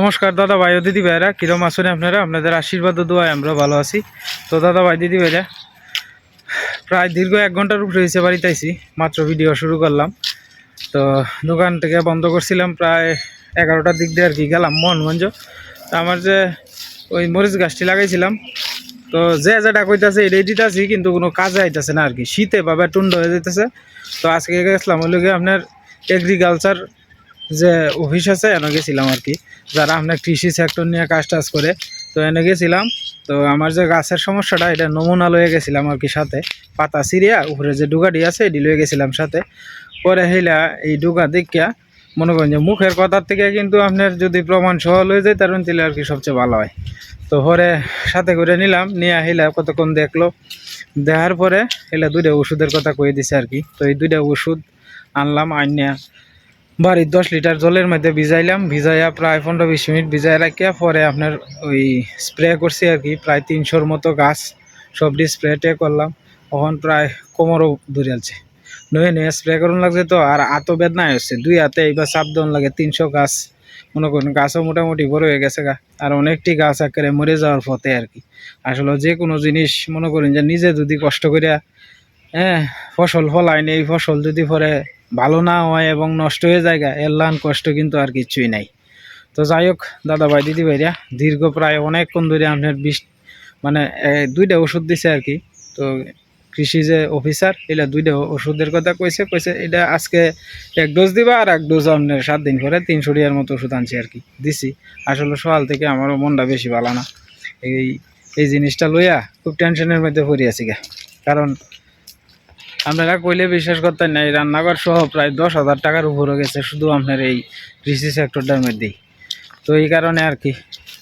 নমস্কার দাদা ভাই ও দিদি ভাইরা, কিরম আসুন আপনারা? আপনাদের আশীর্বাদ ও দোয়ায় আমরা ভালো আছি। তো দাদা ভাই, দিদি ভাইরা, প্রায় দীর্ঘ এক ঘণ্টার উপরে হয়েছে বাড়িতে আইছি, মাত্র ভিডিও শুরু করলাম। তো দোকান থেকে বন্ধ করছিলাম, প্রায় এগারোটার দিক দিয়ে আর কি গেলাম, মোহনগঞ্জ। আমার যে ওই মরিচ গাছটি লাগাইছিলাম, তো যে যেটা কইতাছে এটাই দিতেছি, কিন্তু কোনো কাজে আইতাছে না আর কি। শীতে বাবা টুন্ড হয়ে যেতেছে তো আজকে গেছিলাম ওই লোকে আপনার এগ্রিকালচার যে অফিস আছে, এনে গেছিলাম আর কি। যারা আপনার কৃষি সেক্টর নিয়ে কাজ টাজ করে, তো এনে গেছিলাম। তো আমার যে গাছের সমস্যাটা, এটা নমুনা লয়ে গেছিলাম আর কি সাথে। পাতা সিরিয়া উপরে যে ডুগাটি আছে, এটি লয়ে গেছিলাম সাথে। পরে হেলা এই ডুগা দেখিয়া মনে করেন যে মুখের কথার থেকে কিন্তু আপনার যদি প্রমাণ সহ লয়ে যায় তার তাহলে আর কি সবচেয়ে ভালো হয়। তো পরে সাথে করে নিলাম, নিয়ে আহিলা কতক্ষণ দেখল। দেখার পরে হেলা দুইটা ওষুধের কথা কয়ে দিছে আর কি। তো এই দুইটা ওষুধ আনলাম আনিয়া বাড়ির দশ লিটার জলের মধ্যে ভিজাইলাম, ভিজাইয়া প্রায় পনেরো বিশ মিনিট ভিজাই রাখিয়া পরে আপনার ওই স্প্রে করছি আর কি, প্রায় তিনশোর মতো গাছ সবটি স্প্রেটে করলাম তখন প্রায় কোমরও ধরে আছে। নয়ে নিয়ে স্প্রে করুন লাগছে তো, আর এত বেদনা হচ্ছে, দুই হাতে এইবার চাপ দেওয়ান লাগে, তিনশো গাছ, মনে করুন গাছও মোটামুটি বড় হয়ে গেছে গা, আর অনেকটি গাছ একেবারে মরে যাওয়ার পথে আর কি। আসলে যে কোনো জিনিস মনে করেন যে নিজে যদি কষ্ট করিয়া হ্যাঁ ফসল ফলায় এই ফসল যদি পরে ভালো না হয় এবং নষ্ট হয়ে যায় এর কষ্ট কিন্তু আর কিছুই নাই। তো যাই হোক দাদা ভাই দিদি ভাইরা দীর্ঘ প্রায় অনেকক্ষণ ধরে আপনার বিষ মানে দুইটা ওষুধ দিছে আর কি। তো কৃষি যে অফিসার এটা দুইটা ওষুধের কথা কইছে কইছে, এটা আজকে এক ডোজ দিবা আর এক ডোজ আপনার সাত দিন পরে তিনশো টিয়ার মতো ওষুধ আনছি আর কি। দিছি। আসলে সকাল থেকে আমারও মনটা বেশি ভালো না। এই এই জিনিসটা লইয়া খুব টেনশনের মধ্যে পড়ে আছি গা। কারণ আপনারা কইলে বিশ্বাস করতেন না, এই রান্নাঘর সহ প্রায় দশ হাজার টাকার উপরে গেছে শুধু আপনার এই কৃষি সেক্টরটার মধ্যেই। তো এই কারণে আর কি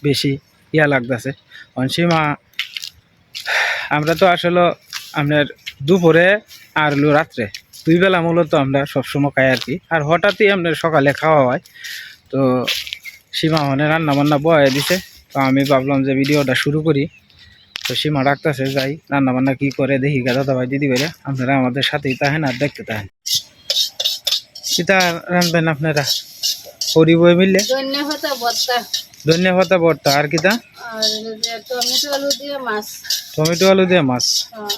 বেশি ইয়া লাগতেছে। অনসীমা, আমরা তো আসলে আপনার দুপুরে আর হলো রাত্রে। দুই বেলা মূলত আমরা সবসময় খাই আর কি। আর হঠাৎই আপনার সকালে খাওয়া হয়। তো সীমা মানে রান্না বান্না বয়ে দিছে। তো আমি ভাবলাম যে ভিডিওটা শুরু করি। তো সীমা ডাকতেছে যাই রান্না বান্না কি করে দেখি গা দাদা ভাই দিদি ভাইরা আপনারা আমাদের সাথেই তাহেন আর দেখতে তাহেন সেটা রানবেন আপনারা? পরি বই মিললে ধনে পাতা ভর্তা আর আর টমেটো আলু দিয়ে মাছ টমেটো আলু দিয়ে মাছ হ্যাঁ।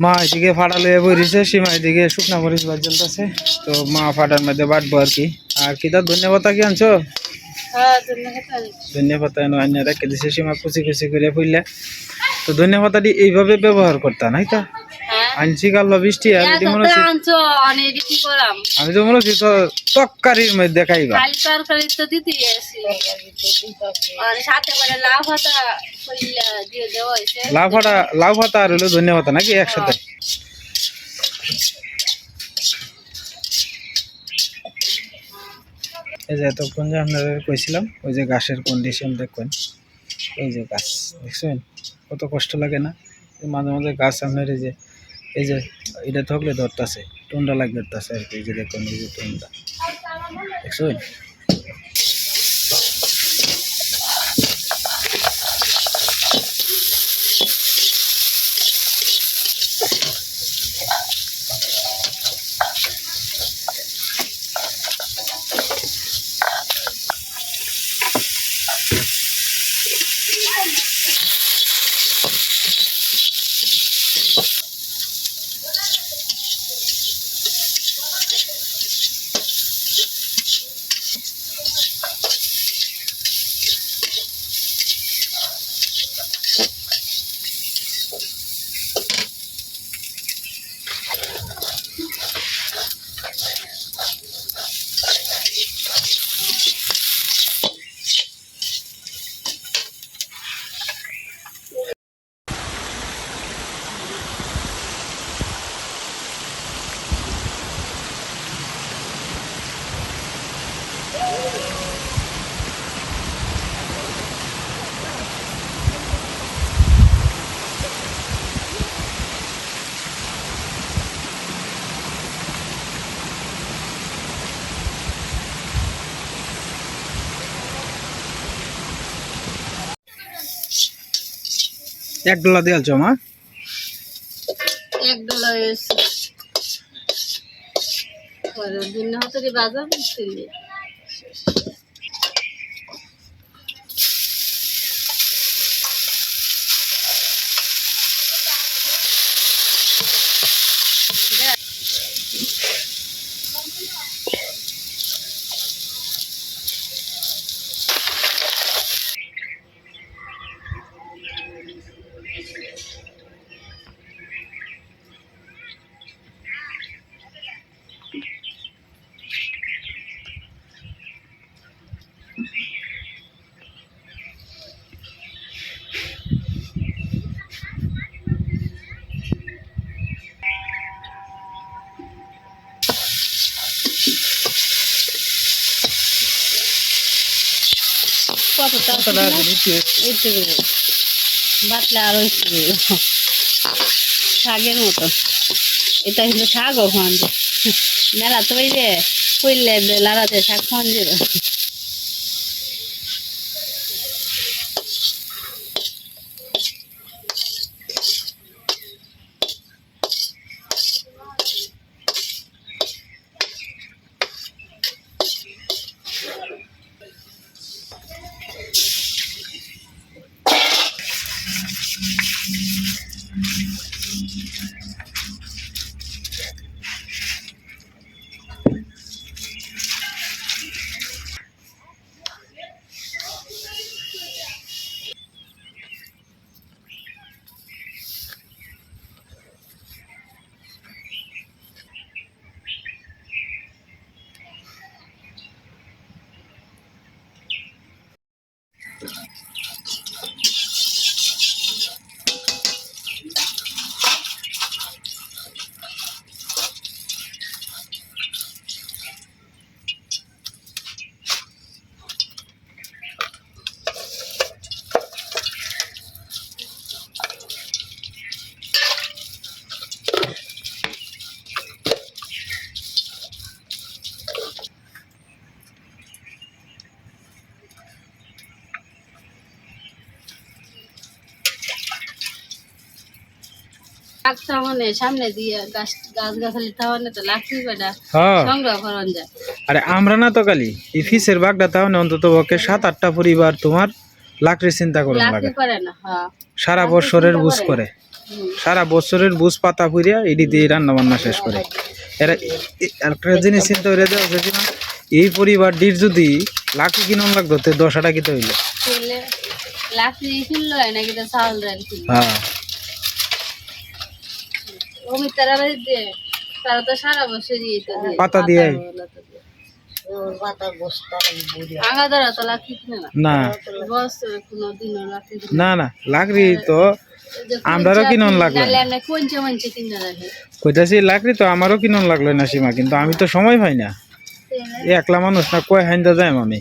মা এদিকে ফাটা লয়ে বইছে সীমা এদিকে শুকনা মরিচ বাদ জ্বলতেছে। তো মা ফাটার মধ্যে বাটবো আর কি। আর কি তার ধন্যবাদ কি আনছো? ধন্যবাদ ধনে পাতা এনে আনিয়া রেখে দিছে সীমা কুচি কুচি করে ফুললে তো ধন্যবাদ এইভাবে ব্যবহার করতা নাই তা? হ্যাঁ আনছি কাল বৃষ্টি আর এটি মনে হচ্ছে আনছো অনেক কি করাম। আমি তো মনে হচ্ছি তো তরকারির মধ্যে তরকারি তো দিতে গেছি আর সাথে করে লাউ পাতা কইলা দিয়ে দেওয়া হয়েছে লাউ ফাটা লাউ ফাটা আর হলো ধনিয়া পাতা নাকি একসাথে? এই যে এতক্ষণ যে আপনাদের কইছিলাম ওই যে গাছের কন্ডিশন দেখবেন এই যে গাছ দেখছেন? কত কষ্ট লাগে না? মাঝে মাঝে গাছ আপনার এই যে এই যে, এটা থাকলে ধরতেছে টুন্ডা লাগবে ধরতেছে আর কি যে দেখুন, এই যে টুন্ডা দেখছেন? এক ডলার দিয়ে আলছো মা? এক ডলার এসে পরের দিন হতে বাজার কতটা মতো। এটা কিন্তু শাক ওখান মেলা তো ওই যে কইলে লাড়াতে শাক খাওয়ান তাহলে সামনে দিয়ে গাছ গাছ গাছালি তো বেটা হ্যাঁ। সংগ্রহ করন যায়। আরে আমরা না তো কালি এই ফিসের বাগটা তাহলে অন্তত পক্ষে সাত আটটা পরিবার তোমার লাকড়ি চিন্তা করে না হ্যাঁ। সারা বছরের বুঝ করে। সারা বছরের বুঝ পাতা পুরিয়া এডি দিয়ে রান্না বান্না শেষ করে। এরা একটা জিনিস চিন্তা করে দেওয়া উচিত না এই পরিবারটির যদি লাকড়ি কিনন লাগতো তো দশ আটা কিতে হইলে হ্যাঁ। তারা তো সারা পাতা দিয়ে। না? না। লাকড়ি তো আমরারও কিনন লাগল কইতাছি লাকড়ি তো আমারও কিনন লাগল না সীমা কিন্তু আমি তো সময় পাই না। একলা মানুষ না কয় হাইন্দা যাই আমি?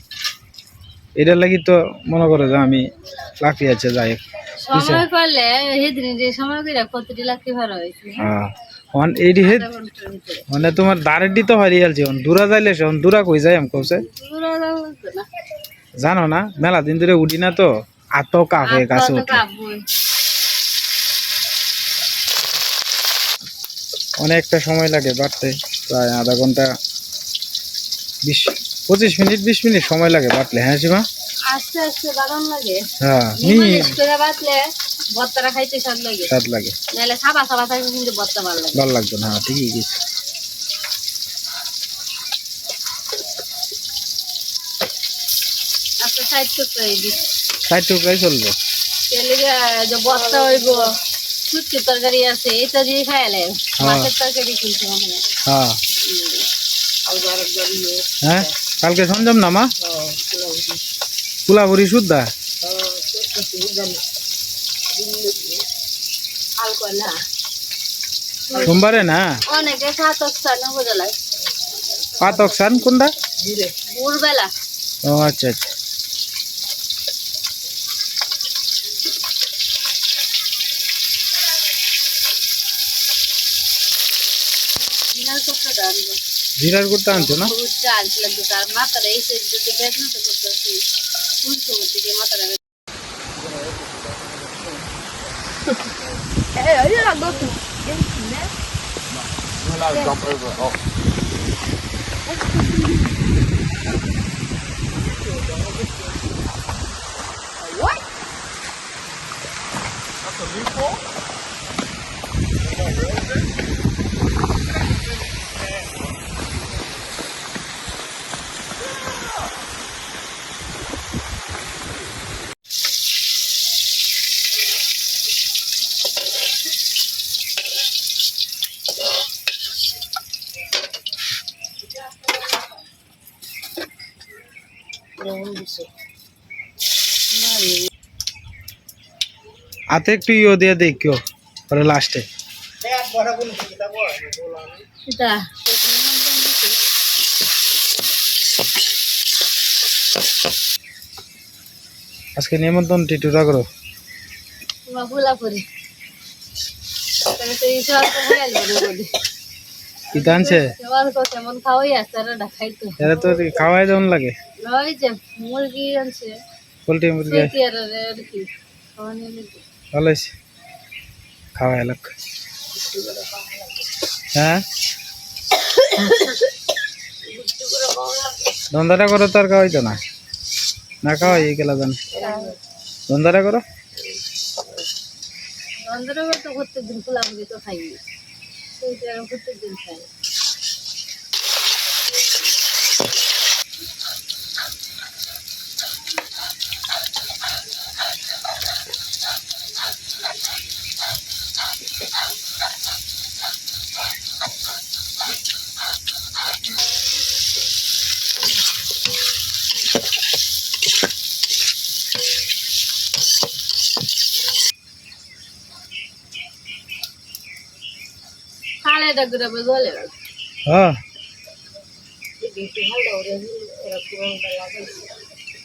এটার লাগি তো মনে করো যে আমি লাকড়ি আছে যাই সময় করলে যে সময় করে কতটি ভাড়া হয়েছে। হ্যাঁ। অন মানে তোমার তো হারিয়ে অন দূরা যাইলে সে দূরা কই যাই আমি জানো না? মেলা দিন ধরে উঠি না তো? আত কাফে গাছে উঠে। অনেকটা সময় লাগে বাড়তে প্রায় আধা ঘণ্টা বিশ পঁচিশ মিনিট বিশ মিনিট সময় লাগে বাটলে হ্যাঁ সীমা আস্তে আস্তে বাদাম লাগে। হ্যাঁ করে ভর্তাটা খাইতে স্বাদ লাগে। স্বাদ লাগে। নাহলে সাবা সাবা থাকে কিন্তু ভর্তা ভালো লাগে। ভালো না হ্যাঁ ঠিকই গেছে। আস্তে সাইড হয় দিচ্ছি টুকরাই চলবে। তেলে যে ভর্তা হইব সুটকি তরকারি আছে এটা দিয়ে খাইলে মাছের তরকারি কিনতে হবে না। হ্যাঁ। হ্যাঁ কালকে সঞ্জম না মা? কুলাবুরি শুদ্ধা সোমবারে না? পাতক সান কোনটা? ভোরবেলা। ও আচ্ছা আচ্ছা। জিরার করতে আনছো না? চাল লাগবে তার মাথাটা এসে যদি বেদনা তো করতেছি ফুলছো দিকে মাথাটা হাতে একটু ইয়ে দিয়ে দেখিও পরে লাস্টে আজকে নিমন্ত্রণ টিটুরা করো। খাওয়াই আছে আর ঢাকাই তো এরা তো খাওয়াই দেওয়ান লাগে। মুরগি আনছে। পোলট্রি মুরগি খাওয়া ভালো হয়েছে? খাওয়াই লোক হ্যাঁ? ধন্দাটা করো তো আর খাওয়াইতো না। না খাওয়াই এই গেলা জান। ধন্দাটা করো। বন্ধুরা তো প্রত্যেক দিন খোলা মুরগি তো খাই খাই হ্যাঁ।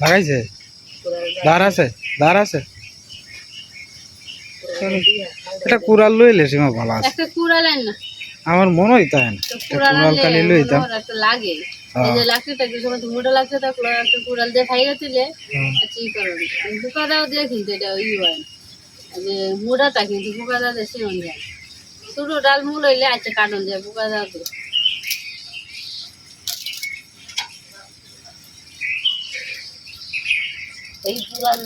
লাগাইছে? দাঁড় আছে? দাঁড় আছে? এটা কুড়াল লইলে সীমা ভালো আছে। একটা কুড়া লাইন না। আমার মনে হইতা না। কুড়াল কুড়াল কালি আনলে লইতাম একটা লাগে। এই হ্যাঁ। যে লাকড়িটা কিছু মতো মোটা লাগছে একটা কুড়াল দিয়ে খাই গেছিলে হুম। আচ্ছা ই করো বুকা দিয়ে কিন্তু এটা ই হয় কিন্তু যায়। ছোট ডাল মূল হইলে আচ্ছা কাটন যায় বুকা দাও এই পুরান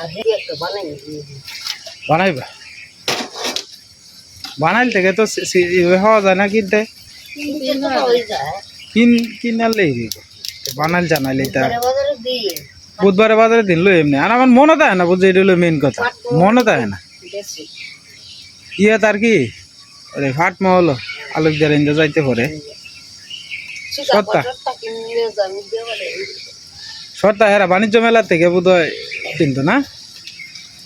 আর একটা বানাই বানাইবা? বানাইল থেকে তো ইয়ে হওয়া যায় না কিনতে। কিন কিনালেই দিব বানাইল জানাইলে তা বুধবারে বাজারে দিন লো এমনি। আর আমার মনে থাকে না বুঝছে এটা হলো মেন কথা। মনে থাকে না। ইয়ে তার কি ওরে ফাট মহল আলোক দিয়ে যাইতে পারে সত্তা সত্তা হেরা বাণিজ্য মেলা থেকে বোধ হয় কিন্তু না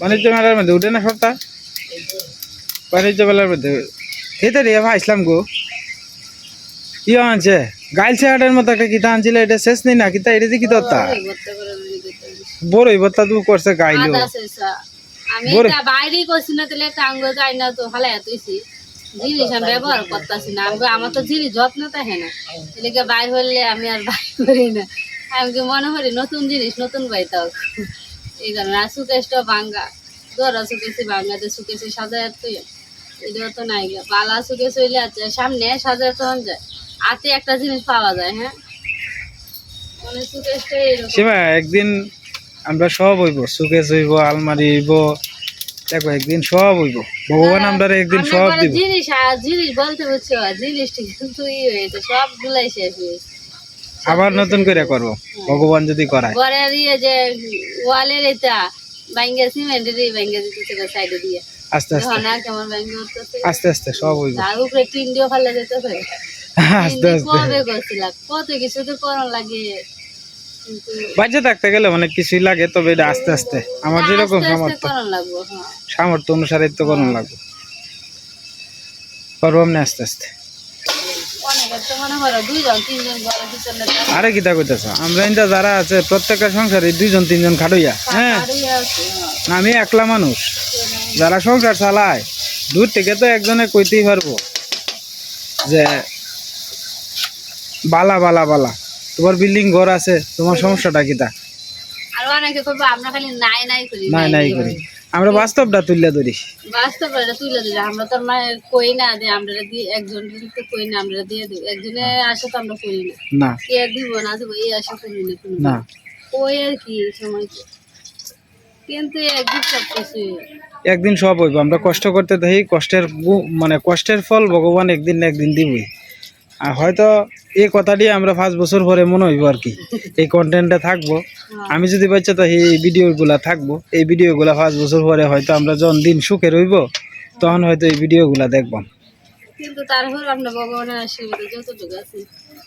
বাণিজ্য মেলার মধ্যে উঠে না সত্তা বাণিজ্য মেলার মধ্যে খেতে রে ভাই ইসলাম গো ইয়ে আনছে গাইলছে হাটের মতো একটা কিতা আনছিল এটা শেষ নেই না কিতা এটা যে কি দত্তা বড়ই বত্তা দু করছে গাইলো আমি। এটা বাইরেই করছি না তাহলে একটা আঙ্গ যাই না তো জিনিস আমি ব্যবহার করতেছি না আমি আমার তো জিনিস যত্ন থাকে না। এদিকে বাইর হলে আমি আর বাইর করি না? আমি মনে করি নতুন জিনিস নতুন এই কারণে আর সুকেশটা ভাঙ্গা। দরা শুকেছি ভাঙ্গাতে শুকেছি সাজায় তুই। এটা তো নাই পালা হইলে আছে সামনে সাজায় তখন যায়। হাতে একটা জিনিস পাওয়া যায় হ্যাঁ? মানে সুকেশটা এরকম। একদিন আমরা সব হইব সুকেশ হইব আলমারি হইব দেখো একদিন সব হইব। ভগবান আমরা একদিন সব দিব। জিনিস জিনিস বলতে বুঝছ জিনিসটা কিন্তু ই হয়েছে সব গুলাই শেষ হয়েছে। আবার নতুন করে করব ভগবান যদি করায়। ঘরের ইয়ে যে ওয়ালের এটা ব্যাঙ্গে সিমেন্টের এই ব্যাঙ্গে দিতেছে সাইডে দিয়ে। আস্তে আস্তে। না কেমন ব্যাঙ্গে উঠতেছে? আস্তে আস্তে সব হইব। তার উপরে টিন দিয়ে ফেলে যেতেছে। আস্তে আস্তে। কবে করছিলাম? কত কিছু তো করার লাগে। বাজে থাকতে গেলে অনেক কিছুই লাগে তবে এটা আস্তে আস্তে। আমার যেরকম আস্তে আস্তে সামর্থ্য। হ্যাঁ। সামর্থ্য অনুসারে তো করুন লাগবে। করব আমি আস্তে আস্তে। মনে আরে কিতা কইতেছ? আমরা ইন্দা যারা আছে প্রত্যেকটা সংসারে দুইজন তিনজন খাটইয়া হ্যাঁ হ্যাঁ। আমি একলা মানুষ। যারা সংসার চালায় দূর থেকে তো একজনে কইতেই পারব যে বালা বালা বালা। তোমার বিল্ডিং ঘর আছে তোমার সমস্যাটা আর করব আমরা নাই নাই করি আমরা বাস্তবটা তুললে ধরি বাস্তব এটা তুলে দিলে আমরা তো মায়ের কই না যে আমরা দিয়ে একজন তো কই না আমরা দিয়ে দিই একজনে আসে তো আমরা করি না। না। কে দিব না দিব এই আসে করি না না। ওই আর কি সময় কিন্তু একদিন সব কিছু। একদিন সব হইব আমরা কষ্ট করতে থাকি কষ্টের মানে কষ্টের ফল ভগবান একদিন না একদিন দিবই। আর হয়তো এই কথাটি আমরা পাঁচ বছর পরে মনে হইব আর কি। এই কন্টেন্টে থাকব। আমি যদি বাচ্চা তো এই ভিডিওগুলা থাকব। এই ভিডিওগুলা পাঁচ বছর পরে হয়তো আমরা যখন দিন সুখে রইব তখন হয়তো এই ভিডিওগুলা দেখবাম কিন্তু তারপর আমরা ভগবানের আশীর্বাদে যতটুকু আছি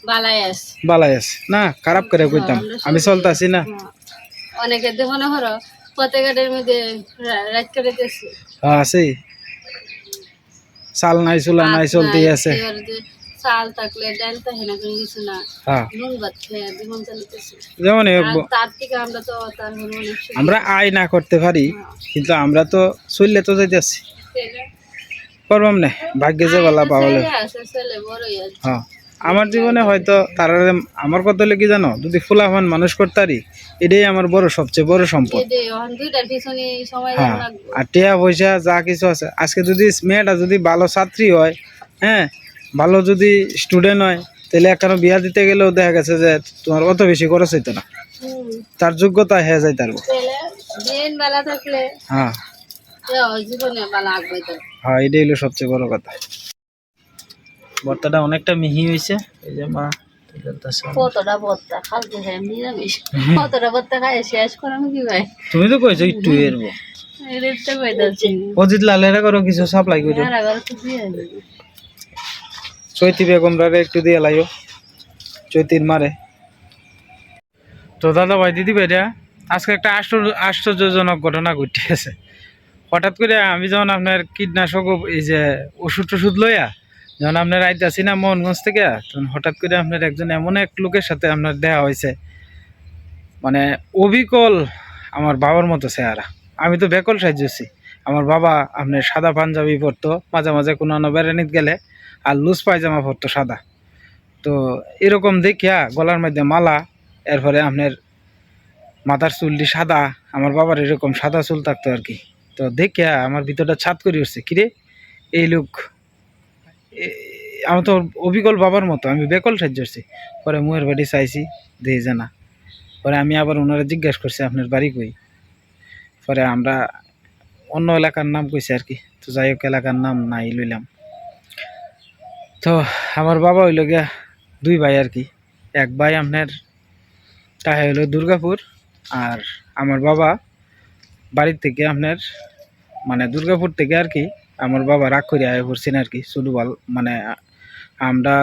বালাই আছি। বালাই আছে। না খারাপ করে কইতাম। আমি চলতাছি না। হ্যাঁ। অনেকে মনে করো পতেঘাটের মধ্যে রাত করে হ্যাঁ আছে চাল নাই চুলা নাই চলতেই আছে। চাল থাকলে ডাল থাকে না কোনো কিছু না হ্যাঁ নুন ভাত খেয়ে জীবন চালিতেছে যেমন তার থেকে আমরা তো তার। আমরা আয় না করতে পারি কিন্তু আমরা তো চললে তো যাইতেছি করবাম না ভাগ্যে যে বলা পাওয়ালে হ্যাঁ আমার জীবনে হয়তো তারা আমার কথা কি জানো যদি ফুলাফান মানুষ করতারি এটাই আমার বড় সবচেয়ে বড় সম্পদ হ্যাঁ আর টিয়া পয়সা যা কিছু আছে আজকে যদি মেয়েটা যদি ভালো ছাত্রী হয় হ্যাঁ ভালো যদি স্টুডেন্ট হয় তাহলে এখানে বিয়া দিতে গেলেও দেখা গেছে যে তোমার অত বেশি খরচ হইতো না। তার যোগ্যতা হয়ে যায় তার হ্যাঁ। হ্যাঁ এটাই হলো সবচেয়ে বড় কথা। ভর্তাটা অনেকটা মিহি হয়েছে এই যে মা তুমি তো কইছো একটু এরবো। অজিত লালেরা করো কিছু সাপ্লাই করো চৈতি বেগমরা একটু দিয়ে লাইও। চৈতির মারে। তো দাদা ভাই, দিদি ভাইরা, আজকে একটা আশ্চর্য, আশ্চর্যজনক ঘটনা ঘটিয়েছে। হঠাৎ করে আমি যখন আপনার কীটনাশক এই যে ওষুধ টষুধ লইয়া যখন আপনার আইতাছি না মোহনগঞ্জ থেকে, তখন হঠাৎ করে আপনার একজন এমন এক লোকের সাথে আপনার দেখা হয়েছে মানে অবিকল আমার বাবার মতো চেহারা। আমি তো বেকল সাহায্যছি আমার বাবা আপনার সাদা পাঞ্জাবি পরতো, মাঝে মাঝে কোনো বেড়ানিত গেলে। আর লুজ পায়জামা পরতো সাদা। তো এরকম দেখিয়া গলার মধ্যে মালা, এরপরে আপনার মাথার চুলটি সাদা, আমার বাবার এরকম সাদা চুল থাকতো আর কি। তো দেখিয়া আমার ভিতরটা ছাদ করে উঠছে, কিরে, এই লোক, এ- আমি তো অবিকল বাবার মতো, আমি বেকল সাহায্যছি পরে মুয়ের বাড়ি চাইছি দিয়ে জানা। পরে আমি আবার ওনারা জিজ্ঞাসা করছি, আপনার বাড়ি কই? পরে আমরা অন্য এলাকার নাম কইছি আর কি, তো যাই হোক, এলাকার নাম নাই লইলাম। তো আমার বাবা হইল গিয়া দুই ভাই আর কি। এক ভাই আপনার তাহে হইল দুর্গাপুর আর আমার বাবা বাড়ির থেকে আপনার মানে দুর্গাপুর থেকে আর কি আমার বাবা রাগ করে আয় পড়ছেন আর কি ভালো মানে আমরা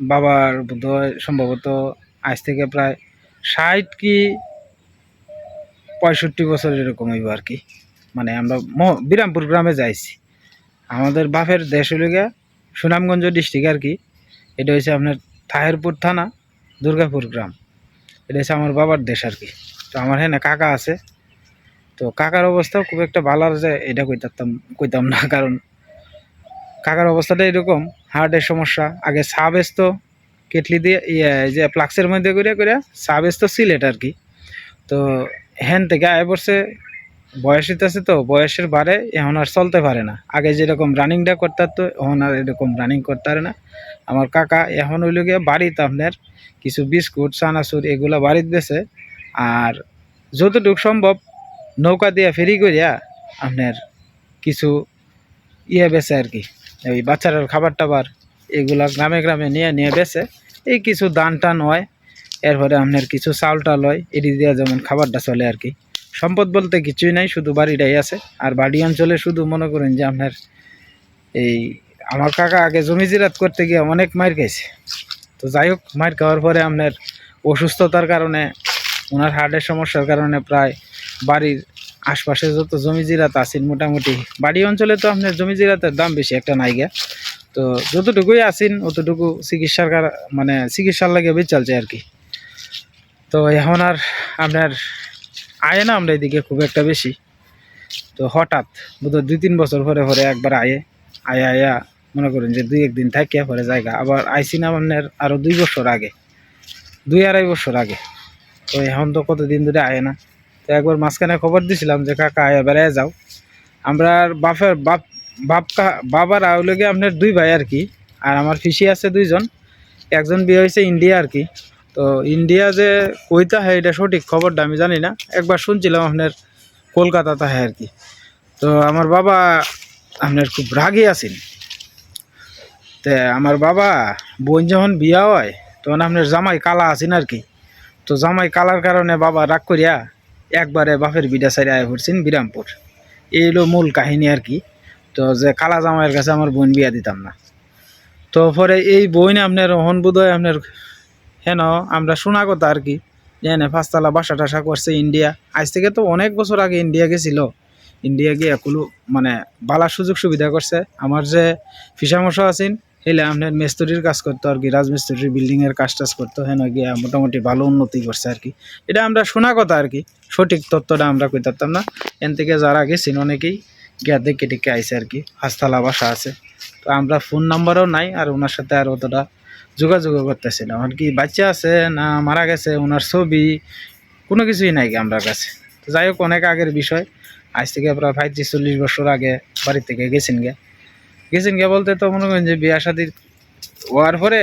বাবার বোধহয় সম্ভবত আজ থেকে প্রায় ষাট কি পঁয়ষট্টি বছর এরকম হইব আর কি। মানে আমরা বিরামপুর গ্রামে যাইছি। আমাদের বাপের দেশ হইল গিয়া সুনামগঞ্জ ডিস্ট্রিক্ট আর কি, এটা হচ্ছে আপনার তাহেরপুর থানা, দুর্গাপুর গ্রাম। এটা হচ্ছে আমার বাবার দেশ আর কি। তো আমার হ্যাঁ কাকা আছে। তো কাকার অবস্থাও খুব একটা ভালো যে এটা কইতাম কইতাম না, কারণ কাকার অবস্থাটা এরকম, হার্টের সমস্যা, আগে চা বেচতো কেটলি দিয়ে ইয়ে যে ফ্লাক্সের মধ্যে করে করে চা বেচতো সিলেট আর কি। তো হ্যান থেকে আয় পড়ছে বয়স আছে তো, বয়সের বারে এখন আর চলতে পারে না। আগে যেরকম রানিংটা করতে তো এখন আর এরকম রানিং করতে পারে না। আমার কাকা এখন হইল গিয়ে বাড়িতে আপনার কিছু বিস্কুট, চানাচুর এগুলা বাড়িতে বেছে আর যতটুকু সম্ভব নৌকা দিয়ে ফেরি করিয়া আপনার কিছু ইয়ে বেছে আর কি। ওই বাচ্চারার খাবার টাবার এগুলা গ্রামে গ্রামে নিয়ে নিয়ে বেছে এই কিছু দান টান হয়, এরপরে আপনার কিছু চাল টাল হয়, এটি দিয়ে যেমন খাবারটা চলে আর কি। সম্পদ বলতে কিছুই নাই, শুধু বাড়িটাই আছে। আর বাড়ি অঞ্চলে শুধু মনে করেন যে আপনার এই আমার কাকা আগে জমি জিরাত করতে গিয়ে অনেক মার খাইছে। তো যাই হোক, মার খাওয়ার পরে আপনার অসুস্থতার কারণে, ওনার হার্টের সমস্যার কারণে প্রায় বাড়ির আশপাশে যত জমি জিরাত আছেন মোটামুটি, বাড়ি অঞ্চলে তো আপনার জমি জিরাতের দাম বেশি একটা নাইগা তো যতটুকুই আছেন, অতটুকু চিকিৎসার মানে চিকিৎসার লাগে বেশ চলছে আর কি। তো এখন আর আপনার আয় না আমরা এদিকে খুব একটা বেশি। তো হঠাৎ বোধহয় দুই তিন বছর পরে পরে একবার আয়ে, আয়া আয়া মনে করেন যে দুই একদিন থাকিয়া পরে জায়গা। আবার আইসি না আপনার আরও দুই বছর আগে, দুই আড়াই বছর আগে। তো এখন তো কতদিন ধরে আয় না। তো একবার মাঝখানে খবর দিছিলাম যে, কাকা, আয়া বেড়ায় যাও। আমরা আর বাপের বাপ বাপ বাবার আউলগে আপনার দুই ভাই আর কি, আর আমার ফিসি আছে দুইজন। একজন বিয়ে হয়েছে ইন্ডিয়া আর কি। তো ইন্ডিয়া যে কইতা হয়, এটা সঠিক খবরটা আমি জানি না। একবার শুনছিলাম আপনার কলকাতাতে হয় আর কি। তো আমার বাবা আপনার খুব রাগী আছেন। তে আমার বাবা বোন যখন বিয়া হয়, তখন আপনার জামাই কালা আছেন আর কি। তো জামাই কালার কারণে বাবা রাগ করিয়া একবারে বাপের বিডা সাইডে আয় পড়ছেন বিরামপুর। এই হলো মূল কাহিনী আর কি। তো যে কালা জামাইয়ের কাছে আমার বোন বিয়া দিতাম না। তো পরে এই বইন আপনার হন বোধহয় আপনার হেন আমরা শোনা কথা আর কি। জানে পাঁচতলা বাসা টাসা করছে ইন্ডিয়া। আজ থেকে তো অনেক বছর আগে ইন্ডিয়া গেছিল। ইন্ডিয়া গিয়ে কোনো মানে বালা সুযোগ সুবিধা করছে। আমার যে ফিসামশা আছেন, হেলে আপনার মিস্ত্রির কাজ করতো আর কি, রাজমিস্ত্রির বিল্ডিংয়ের কাজ টাজ করতো। হেন গিয়ে মোটামুটি ভালো উন্নতি করছে আর কি। এটা আমরা শোনা কথা আর কি। সঠিক তথ্যটা আমরা কই পারতাম না। এন থেকে যারা গেছেন অনেকেই গিয়া দেখে টেকে আইসে আর কি। হাসতলা বাসা আছে। তো আমরা ফোন নাম্বারও নাই আর ওনার সাথে আর অতটা যোগাযোগও করতেছিলাম আর কি বাচ্চা আছে না মারা গেছে, ওনার ছবি, কোনো কিছুই নাই আমরা কাছে। তো যাই হোক, অনেক আগের বিষয়। আজ থেকে প্রায় পঁয়ত্রিশ চল্লিশ বছর আগে বাড়ি থেকে গেছেন গে। গেছেন গে বলতে তো মনে করেন যে বিয়া শাদির হওয়ার পরে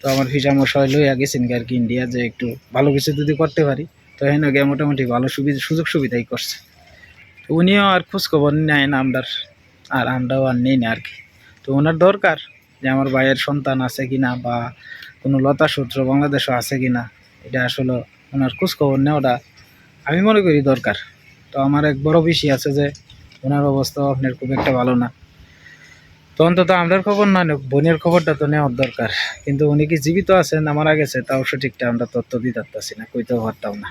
তো আমার ফিসা মশাই লইয়া গেছেন গে আর কি ইন্ডিয়া যে একটু ভালো কিছু যদি করতে পারি। তো হেন গে মোটামুটি ভালো সুবিধা সুযোগ সুবিধাই করছে। উনিও আর খোঁজখবর নেয় না আমরার, আর আমরাও আর নেই না আর কি। তো ওনার দরকার। যে আমার ভাইয়ের সন্তান আছে কিনা বা কোনো লতা সূত্র বাংলাদেশও আছে কিনা, এটা আসলে ওনার খোঁজখবর নেওয়াটা আমি মনে করি দরকার। তো আমার এক বড় বেশি আছে যে ওনার অবস্থাও আপনার খুব একটা ভালো না। তো অন্তত আমরার খবর না বোনের খবরটা তো নেওয়ার দরকার। কিন্তু উনি কি জীবিত আছেন না মারা গেছে তাও সঠিকটা আমরা তথ্য দিতে পারতাছি না, কইতেও পারতাম না।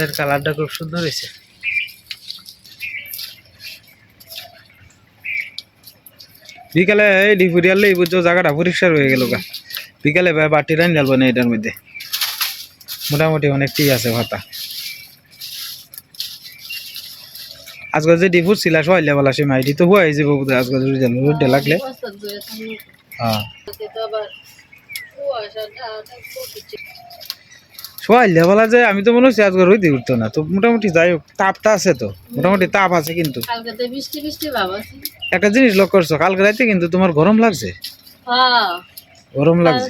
তাদের কালারটা খুব সুন্দর হয়েছে। বিকালে এই ডিপুরিয়ালে এই বুঝছ জায়গাটা পরিষ্কার হয়ে গেল গা। বিকালে ভাই বাটি রান জ্বালবো না এটার মধ্যে। মোটামুটি অনেকটাই আছে ভাতা। আজকে যে ডিপুর ছিল সহাইলে বলা সে মাইটি তো হুয়াই যাব বোধহয় আজকে যদি রোডে লাগলে। হ্যাঁ। সহাইলে বলা যে আমি তো মনে হচ্ছে আজকে রোদে উঠতো না। তো মোটামুটি যাই হোক তাপটা আছে তো মোটামুটি তাপ আছে কিন্তু। একটা জিনিস লক্ষ্য করছ কালকে রাতে কিন্তু তোমার গরম লাগছে? হ্যাঁ। গরম লাগছে।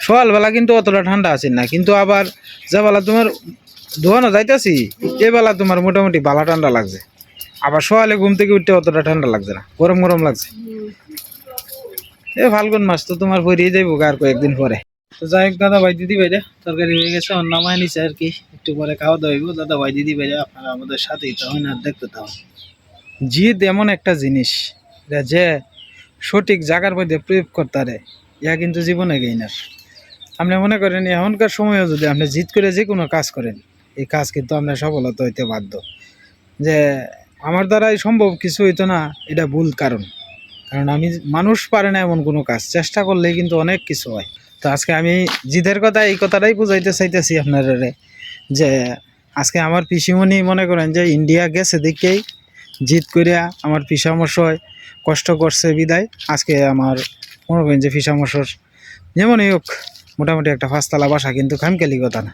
সকালবেলা কিন্তু অতটা ঠান্ডা আছে না কিন্তু আবার যে বেলা তোমার ধোয়ানো যাইতাছি এ বেলা তোমার মোটামুটি বালা ঠান্ডা লাগছে। আবার সকালে ঘুম থেকে উঠতে অতটা ঠান্ডা লাগছে না গরম গরম লাগছে। এ ফাল্গুন মাস তো তোমার পরিয়ে যাইব আর কয়েকদিন পরে। তো যাই হোক, দাদা ভাই, দিদি ভাইরা, তরকারি হয়ে গেছে, অন্য নামায় নিচে আর কি। একটু পরে খাওয়া দাওয়া হইব। দাদা ভাই, দিদি ভাইরা, আপনারা আমাদের সাথেই তখন আর দেখতে তাও জিদ এমন একটা জিনিস এটা যে সঠিক জায়গার মধ্যে প্রয়োগ করতারে ইয়া কিন্তু জীবনে গেইনার। আপনি মনে করেন, এখনকার সময়েও যদি আপনি জিদ করে যে কোনো কাজ করেন, এই কাজ কিন্তু আপনার সফলতা হইতে বাধ্য। যে আমার দ্বারাই সম্ভব কিছু হইতো না, এটা ভুল কারণ। কারণ আমি, মানুষ পারে না এমন কোনো কাজ। চেষ্টা করলেই কিন্তু অনেক কিছু হয়। তো আজকে আমি জিদের কথা, এই কথাটাই বুঝাইতে চাইতেছি আপনারা যে আজকে আমার পিসিমণি মনে করেন যে ইন্ডিয়া গেছে দেখেই জিদ করিয়া আমার পিসামশয় কষ্ট করছে বিদায়। আজকে আমার মনে করেন যে পিসামশর যেমনই হোক, মোটামুটি একটা পাঁচতলা বাসা, কিন্তু খামকেলি কথা না,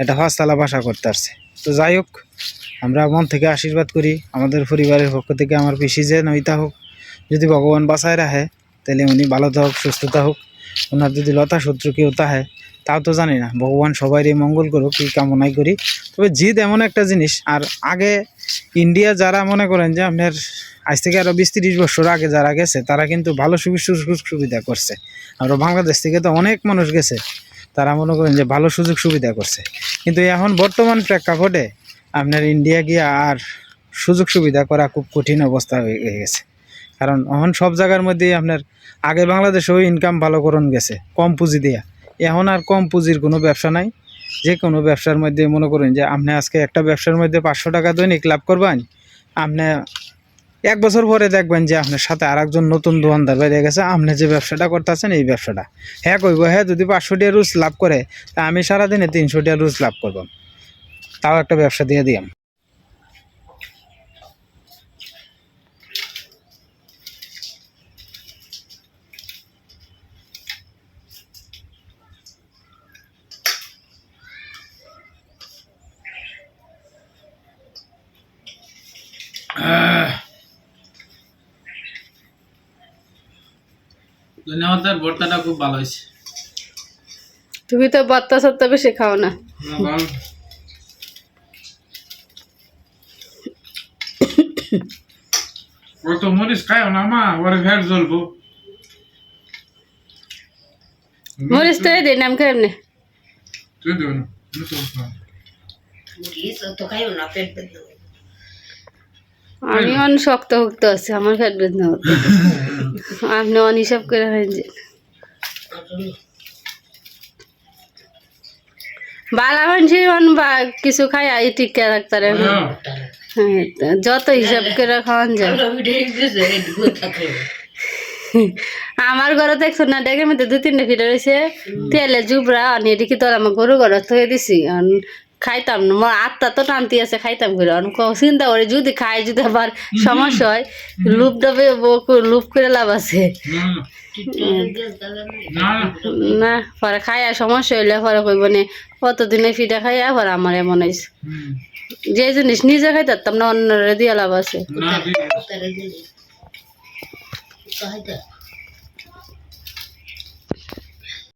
একটা পাঁচতলা বাসা করতে আসছে। তো যাই হোক, আমরা মন থেকে আশীর্বাদ করি, আমাদের পরিবারের পক্ষ থেকে আমার পিসি যে নইতা হোক, যদি ভগবান বাঁচায় রাখে, তাহলে উনি ভালো থাকুক সুস্থতা হোক ওনার যদি লতা শত্রু কেউ তাহে, তাও তো জানি না। ভগবান সবারই মঙ্গল করুক এই কামনাই করি। তবে জিদ এমন একটা জিনিস, আর আগে ইন্ডিয়া যারা মনে করেন যে আপনার আজ থেকে আরও বিশ তিরিশ বছর আগে যারা গেছে, তারা কিন্তু ভালো সুযোগ সুবিধা করছে। আর বাংলাদেশ থেকে তো অনেক মানুষ গেছে, তারা মনে করেন যে ভালো সুযোগ সুবিধা করছে। কিন্তু এখন বর্তমান প্রেক্ষাপটে আপনার ইন্ডিয়া গিয়ে আর সুযোগ সুবিধা করা খুব কঠিন অবস্থা হয়ে গেছে। কারণ এখন সব জায়গার মধ্যে আপনার আগে বাংলাদেশেও ইনকাম ভালো করণ গেছে, কম পুঁজি দিয়া। এখন আর কম পুঁজির কোনো ব্যবসা নাই। যে কোনো ব্যবসার মধ্যে মনে করুন যে আপনি আজকে একটা ব্যবসার মধ্যে পাঁচশো টাকা দৈনিক লাভ করবেন, আপনি এক বছর পরে দেখবেন যে আপনার সাথে আর একজন নতুন দোকানদার বেরিয়ে গেছে, আপনি যে ব্যবসাটা করতেছেন এই ব্যবসাটা। হ্যাঁ কইব হ্যাঁ যদি পাঁচশো টাকা রুজ লাভ করে, তা আমি সারাদিনে তিনশো টিয়া রুজ লাভ করবাম তাও একটা ব্যবসা দিয়ে দিয়াম। ধন্যবাদ ভর্তাটা খুব ভালো হয়েছে। তুমি তো বত্তা সত্তা বেশি খাও না। ও তো মরিচ খায় না মা ওর ঘর জ্বলবো। মরিচ তো এই দিন নাম কেমনে তুই দেব না আমি অন শক্ত ভুক্ত আছি আমার পেট বেদনা হতো আপনি অন হিসাব করে হয় যে। বালা মানুষ অন বা কিছু খাই আই টিকা রাখতারে হ্যাঁ, যত হিসাব করে খাওয়ান যায়। আমার ঘরে দেখছ না ডেকের মধ্যে দু তিনটে ফিরে রয়েছে তেলে জুবরা আর এদিকে তোর আমার গরু ঘর থয়ে দিছি। খাইতাম না। মোর আত্মা তো টানতি আছে খাইতাম করে চিন্তা করে যদি খাই যদি আবার সমস্যা হয় লুপ ডাবে লুপ করে লাভ আছে। না পরে খাই আর সমস্যা হইলে পরে কইব নে কতদিনে ফিটা খাই আর পরে আমার এমন হয়েছে যে জিনিস নিজে খাইতাম না অন্যরে দিয়ে লাভ আছে। না